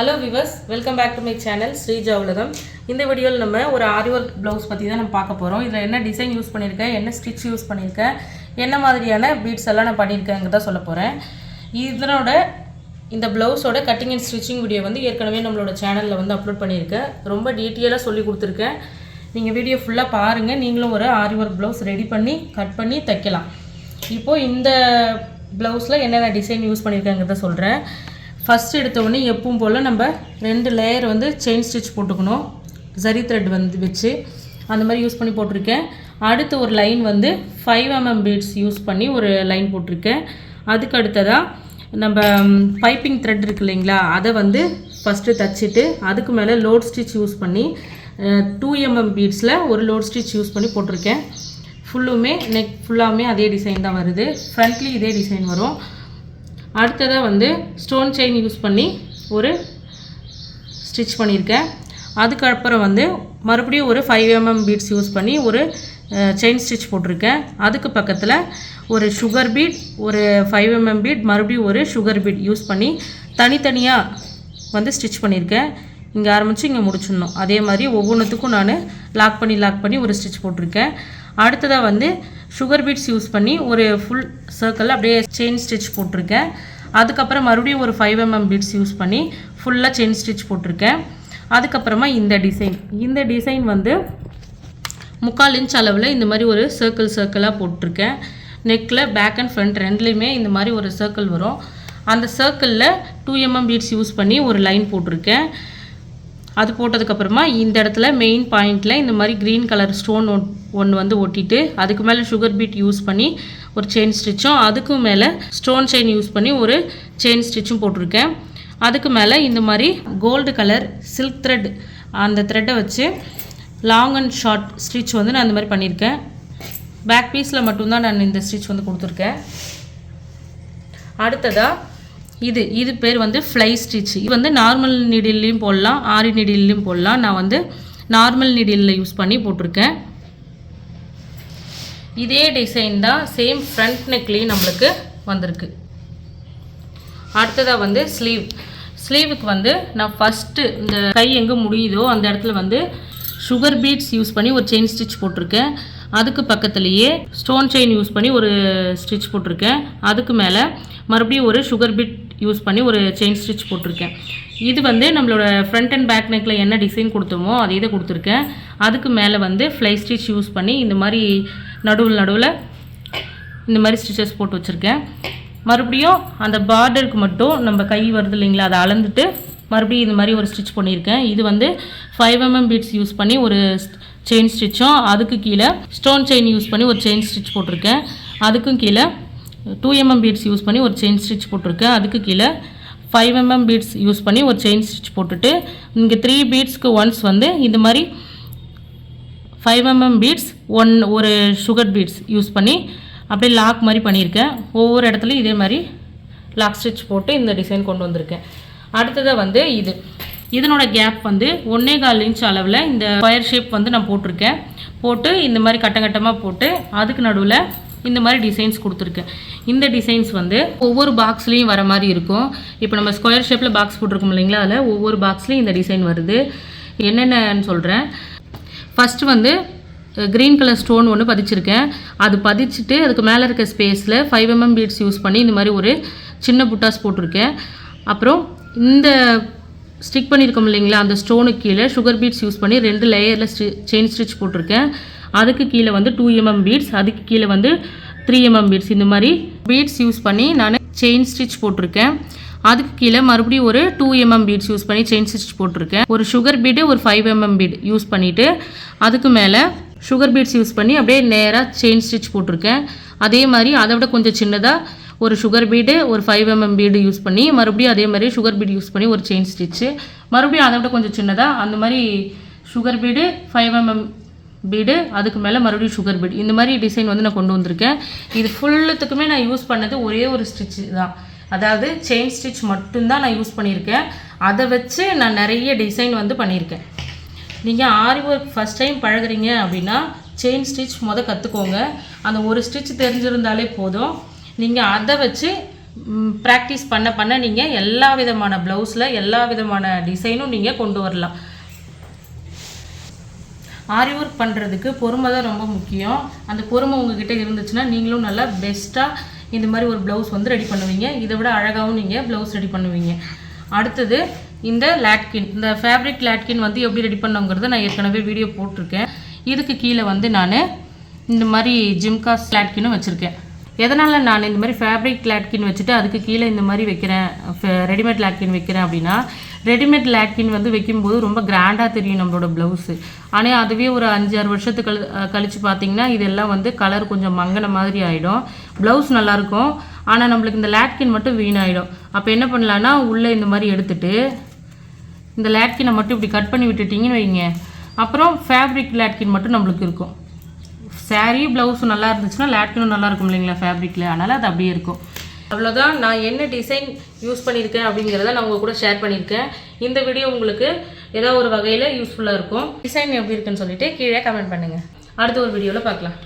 Hello viewers welcome back to my channel Sreeja உலகம் இந்த வீடியோவில் நம்ம ஒரு ஆரி ஒர்க் ப்ளவுஸ் பற்றி தான் நம்ம பார்க்க போகிறோம் இதில் என்ன டிசைன் யூஸ் பண்ணியிருக்கேன் என்ன ஸ்டிச் யூஸ் பண்ணியிருக்கேன் என்ன மாதிரியான பீட்ஸ் எல்லாம் நான் பண்ணியிருக்கேங்கிறத சொல்ல போகிறேன் இதனோட இந்த ப்ளவுஸோட கட்டிங் அண்ட் ஸ்டிச்சிங் வீடியோ வந்து ஏற்கனவே நம்மளோட சேனலில் வந்து அப்லோட் பண்ணியிருக்கேன் ரொம்ப டீட்டெயிலாக சொல்லி கொடுத்துருக்கேன். நீங்கள் வீடியோ ஃபுல்லாக பாருங்கள் நீங்களும் ஒரு ஆரி ஒர்க் ப்ளவுஸ் ரெடி பண்ணி கட் பண்ணி தைக்கலாம். இப்போது இந்த ப்ளவுஸில் என்னென்ன டிசைன் யூஸ் பண்ணியிருக்கேங்கிறத சொல்கிறேன் ஃபஸ்ட் எடுத்தவுடனே எப்பவும் போல் நம்ம ரெண்டு லேயர் வந்து செயின் ஸ்டிச் போட்டுக்கணும். ஜரி த்ரெட் வந்து வச்சு. அந்த மாதிரி யூஸ் பண்ணி போட்டிருக்கேன். அடுத்து ஒரு லைன் வந்து ஃபைவ் எம்எம் பீட்ஸ் யூஸ் பண்ணி ஒரு லைன் போட்டிருக்கேன். அதுக்கு அடுத்ததாக நம்ம பைப்பிங் த்ரெட் இருக்கு இல்லைங்களா? அதை வந்து ஃபஸ்ட்டு தச்சுட்டு அதுக்கு மேலே லோட் ஸ்டிச் யூஸ் பண்ணி டூ எம்எம் பீட்ஸில் ஒரு லோட் ஸ்டிச் யூஸ் பண்ணி போட்டிருக்கேன். ஃபுல்லுமே நெக் ஃபுல்லாமே அதே டிசைன் தான் வருது. ஃப்ரண்ட்லி இதே டிசைன் வரும். அடுத்ததாக வந்து ஸ்டோன் செயின் யூஸ் பண்ணி ஒரு ஸ்டிச் பண்ணியிருக்கேன். அதுக்கப்புறம் வந்து மறுபடியும் ஒரு ஃபைவ் எம்எம் பீட்ஸ் யூஸ் பண்ணி ஒரு செயின் ஸ்டிச் போட்டிருக்கேன். அதுக்கு பக்கத்தில் ஒரு சுகர் பீட் ஒரு ஃபைவ் எம்எம் பீட் மறுபடியும் ஒரு சுகர் பீட் யூஸ் பண்ணி தனித்தனியாக வந்து ஸ்டிச் பண்ணியிருக்கேன். இங்கே ஆரம்பித்து இங்கே முடிச்சிடணும். அதே மாதிரி ஒவ்வொன்றுத்துக்கும் நான் லாக் பண்ணி லாக் பண்ணி ஒரு ஸ்டிச் போட்டிருக்கேன். அடுத்ததாக வந்து சுகர் பீட்ஸ் யூஸ் பண்ணி ஒரு ஃபுல் சர்க்கிளில் அப்படியே செயின் ஸ்டிச் போட்டிருக்கேன். அதுக்கப்புறம் மறுபடியும் ஒரு ஃபைவ் எம்எம் பீட்ஸ் யூஸ் பண்ணி ஃபுல்லாக செயின் ஸ்டிச் போட்டிருக்கேன். அதுக்கப்புறமா இந்த டிசைன் இந்த டிசைன் வந்து முக்கால் இன்ச் அளவில் இந்த மாதிரி ஒரு சர்க்கிள் சர்க்கிளாக போட்டிருக்கேன். நெக்கில் பேக் அண்ட் ஃப்ரண்ட் ரெண்டுலேயுமே இந்த மாதிரி ஒரு சர்க்கிள் வரும். அந்த சர்க்கிளில் டூ எம்எம் பீட்ஸ் யூஸ் பண்ணி ஒரு லைன் போட்டிருக்கேன். அது போட்டதுக்கப்புறமா இந்த இடத்துல மெயின் பாயிண்டில் இந்த மாதிரி க்ரீன் கலர் ஸ்டோன் ஒன்று வந்து ஒட்டிட்டு அதுக்கு மேலே சுகர் பீட் யூஸ் பண்ணி ஒரு செயின் ஸ்டிச்சும் அதுக்கும் மேலே ஸ்டோன் செயின் யூஸ் பண்ணி ஒரு செயின் ஸ்டிச்சும் போட்டிருக்கேன். அதுக்கு மேலே இந்த மாதிரி கோல்டு கலர் சில்க் த்ரெட் அந்த த்ரெட்டை வச்சு லாங் அண்ட் ஷார்ட் ஸ்டிச் வந்து நான் அந்த மாதிரி பண்ணியிருக்கேன். பேக் பீஸில் மட்டும்தான் நான் இந்த ஸ்டிச் வந்து கொடுத்துருக்கேன். அடுத்ததாக இது இது பேர் வந்து ஃப்ளை ஸ்டிச் இது வந்து நார்மல் நீடில்லையும் போடலாம் ஆரி நிடில்லையும் போடலாம். நான் வந்து நார்மல் நீடிலில் யூஸ் பண்ணி போட்டிருக்கேன். இதே டிசைன் தான் சேம் ஃப்ரண்ட் நெக்லேயும் நம்மளுக்கு வந்திருக்கு. அடுத்ததாக வந்து ஸ்லீவ் ஸ்லீவுக்கு வந்து நான் ஃபஸ்ட்டு இந்த கை எங்கே முடியுதோ அந்த இடத்துல வந்து சுகர் பீட்ஸ் யூஸ் பண்ணி ஒரு செயின் ஸ்டிச் போட்டிருக்கேன். அதுக்கு பக்கத்துலேயே ஸ்டோன் செயின் யூஸ் பண்ணி ஒரு ஸ்டிச் போட்டிருக்கேன். அதுக்கு மேலே மறுபடியும் ஒரு சுகர் பீட் யூஸ் பண்ணி ஒரு செயின் ஸ்டிச் போட்டிருக்கேன். இது வந்து நம்மளோட ஃப்ரண்ட் அண்ட் பேக் நெக்கில் என்ன டிசைன் கொடுத்தோமோ அதை இதை கொடுத்துருக்கேன். அதுக்கு மேலே வந்து ஃப்ளை ஸ்டிச் யூஸ் பண்ணி இந்த மாதிரி நடுவில் நடுவில் இந்த மாதிரி ஸ்டிச்சஸ் போட்டு வச்சுருக்கேன். மறுபடியும் அந்த பார்டருக்கு மட்டும் நம்ம கை வருது இல்லைங்களா அதை அளந்துட்டு மறுபடியும் இந்த மாதிரி ஒரு ஸ்டிச் பண்ணியிருக்கேன். இது வந்து ஃபைவ் எம்எம் பீட்ஸ் யூஸ் பண்ணி ஒரு செயின் ஸ்டிச்சும் அதுக்கு கீழே ஸ்டோன் செயின் யூஸ் பண்ணி ஒரு செயின் ஸ்டிச் போட்டிருக்கேன். அதுக்கும் கீழே டூ எம்எம் பீட்ஸ் யூஸ் பண்ணி ஒரு செயின் ஸ்டிச் போட்டிருக்கேன். அதுக்கு கீழே ஃபைவ் எம்எம் பீட்ஸ் யூஸ் பண்ணி ஒரு செயின் ஸ்டிச் போட்டுட்டு இங்கே த்ரீ பீட்ஸ்க்கு ஒன்ஸ் வந்து இந்த மாதிரி ஃபைவ் எம்எம் பீட்ஸ் ஒன் ஒரு சுகர் பீட்ஸ் யூஸ் பண்ணி அப்படியே லாக் மாதிரி பண்ணியிருக்கேன். ஒவ்வொரு இடத்துலையும் இதே மாதிரி லாக் ஸ்டிச் போட்டு இந்த டிசைன் கொண்டு வந்திருக்கேன். அடுத்ததாக வந்து இது. இதனோட கேப் வந்து ஒன்றே கால் இன்ச் அளவில் இந்த ஸ்கொயர் ஷேப் வந்து நான் போட்டிருக்கேன். போட்டு இந்த மாதிரி கட்டம் கட்டமாக போட்டு அதுக்கு நடுவில் இந்த மாதிரி டிசைன்ஸ் கொடுத்துருக்கேன் இந்த டிசைன்ஸ் வந்து ஒவ்வொரு பாக்ஸ்லேயும் வர மாதிரி இருக்கும். இப்போ நம்ம ஸ்கொயர் ஷேப்பில் பாக்ஸ் போட்டிருக்கோம் இல்லைங்களா? அதில் ஒவ்வொரு பாக்ஸ்லேயும் இந்த டிசைன் வருது. என்னென்னு சொல்கிறேன் ஃபஸ்ட்டு வந்து க்ரீன் கலர் ஸ்டோன் ஒன்று பதிச்சிருக்கேன். அது பதிச்சுட்டு அதுக்கு மேலே இருக்க ஸ்பேஸில் ஃபைவ் எம்எம் பீட்ஸ் யூஸ் பண்ணி இந்த மாதிரி ஒரு சின்ன புட்டாஸ் போட்டிருக்கேன். அப்புறம் இந்த ஸ்டிக் பண்ணியிருக்கோம் இல்லைங்களா? அந்த ஸ்டோனுக்கு கீழே சுகர் பீட்ஸ் யூஸ் பண்ணி ரெண்டு லேயரில் ஸ்டி செயின் ஸ்டிச் போட்டிருக்கேன். அதுக்கு கீழே வந்து டூ எம்எம் பீட்ஸ் அதுக்கு கீழே வந்து த்ரீ எம்எம் பீட்ஸ் இந்த மாதிரி பீட்ஸ் யூஸ் பண்ணி நான் செயின் ஸ்டிச் போட்டிருக்கேன். அதுக்கு கீழே மறுபடியும் ஒரு டூ எம்எம் பீட்ஸ் யூஸ் பண்ணி செயின் ஸ்டிச் போட்டிருக்கேன். ஒரு சுகர் பீடு ஒரு ஃபைவ் எம்எம் பீட் யூஸ் பண்ணிவிட்டு அதுக்கு மேலே சுகர் பீட்ஸ் யூஸ் பண்ணி அப்படியே நேராக செயின் ஸ்டிச் போட்டிருக்கேன். அதே மாதிரி அதை விட கொஞ்சம் சின்னதாக ஒரு சுகர் பீடு ஒரு ஃபைவ் எம்எம் பீடு யூஸ் பண்ணி மறுபடியும் அதே மாதிரி சுகர் பீடு யூஸ் பண்ணி ஒரு செயின் ஸ்டிச்சு மறுபடியும் அதை விட கொஞ்சம் சின்னதாக அந்த மாதிரி sugar bead five MM bead அதுக்கு மேலே மறுபடியும் சுகர் பீடு இந்த மாதிரி டிசைன் வந்து நான் கொண்டு வந்திருக்கேன். இது ஃபுல்லுத்துக்குமே நான் யூஸ் பண்ணது ஒரே ஒரு ஸ்டிச்சு தான். அதாவது செயின் ஸ்டிச் மட்டும்தான் நான் யூஸ் பண்ணியிருக்கேன். அதை வச்சு நான் நிறைய டிசைன் வந்து பண்ணியிருக்கேன். நீங்கள் ஆரி ஒர்க் ஃபஸ்ட் டைம் பழகுறீங்க அப்படின்னா செயின் ஸ்டிச் மொதல் கற்றுக்கோங்க அந்த ஒரு ஸ்டிச் தெரிஞ்சிருந்தாலே போதும். நீங்கள் அதை வச்சு ப்ராக்டிஸ் பண்ண பண்ண நீங்கள் எல்லா விதமான ப்ளவுஸில் எல்லா விதமான டிசைனும் நீங்கள் கொண்டு வரலாம். ஆரி ஒர்க் பண்ணுறதுக்கு பொறுமை தான் ரொம்ப முக்கியம். அந்த பொறுமை உங்ககிட்ட இருந்துச்சுன்னா நீங்களும் நல்லா பெஸ்ட்டாக இந்த மாதிரி ஒரு ப்ளவுஸ் வந்து ரெடி பண்ணுவீங்க. இதை விட அழகாகவும் நீங்கள் ப்ளவுஸ் ரெடி பண்ணுவீங்க. அடுத்தது இந்த லேட்கின் இந்த ஃபேப்ரிக் லேட்கின் வந்து எப்படி ரெடி பண்ணுங்கிறத நான் ஏற்கனவே வீடியோ போட்டிருக்கேன். இதுக்கு கீழே வந்து நான் இந்த மாதிரி ஜிம்காஸ் லேட்கினும் வச்சுருக்கேன். எதனால் நான் இந்த மாதிரி ஃபேப்ரிக் லேட்கின் வச்சுட்டு அதுக்கு கீழே இந்த மாதிரி வைக்கிறேன் ரெடிமேட் லேட்கின் வைக்கிறேன் அப்படின்னா ரெடிமேட் லேட்கின் வந்து வைக்கும்போது ரொம்ப கிராண்டாக தெரியும் நம்மளோட ப்ளவுஸு ஆனால் அதுவே ஒரு அஞ்சு ஆறு வருஷத்துக்கு கழித்து பார்த்தீங்கன்னா இதெல்லாம் வந்து கலர் கொஞ்சம் மங்கின மாதிரி ஆகிடும் ப்ளவுஸ் நல்லாயிருக்கும் ஆனால் நம்மளுக்கு இந்த லேட்கின் மட்டும் வீணாயிடும். அப்போ என்ன பண்ணலான்னா உள்ளே இந்த மாதிரி எடுத்துட்டு இந்த லேட்கினை மட்டும் இப்படி கட் பண்ணி விட்டுட்டிங்கன்னு வைங்க. அப்புறம் ஃபேப்ரிக் லேட்கின் மட்டும் நம்மளுக்கு இருக்கும். சாரீ ப்ளவுஸும் நல்லா இருந்துச்சுன்னா லேட்கினும் நல்லா இருக்கும் இல்லைங்களா ஃபேப்ரிக்கில் அதனால் அது அப்படியே இருக்கும். அவ்வளோதான் நான் என்ன டிசைன் யூஸ் பண்ணியிருக்கேன் அப்படிங்கிறத நான் உங்கள் கூட ஷேர் பண்ணியிருக்கேன். இந்த வீடியோ உங்களுக்கு ஏதோ ஒரு வகையில் யூஸ்ஃபுல்லாக இருக்கும். டிசைன் எப்படி இருக்குன்னு சொல்லிட்டு கீழே கமெண்ட் பண்ணுங்கள் அடுத்த ஒரு வீடியோவில் பார்க்கலாம்.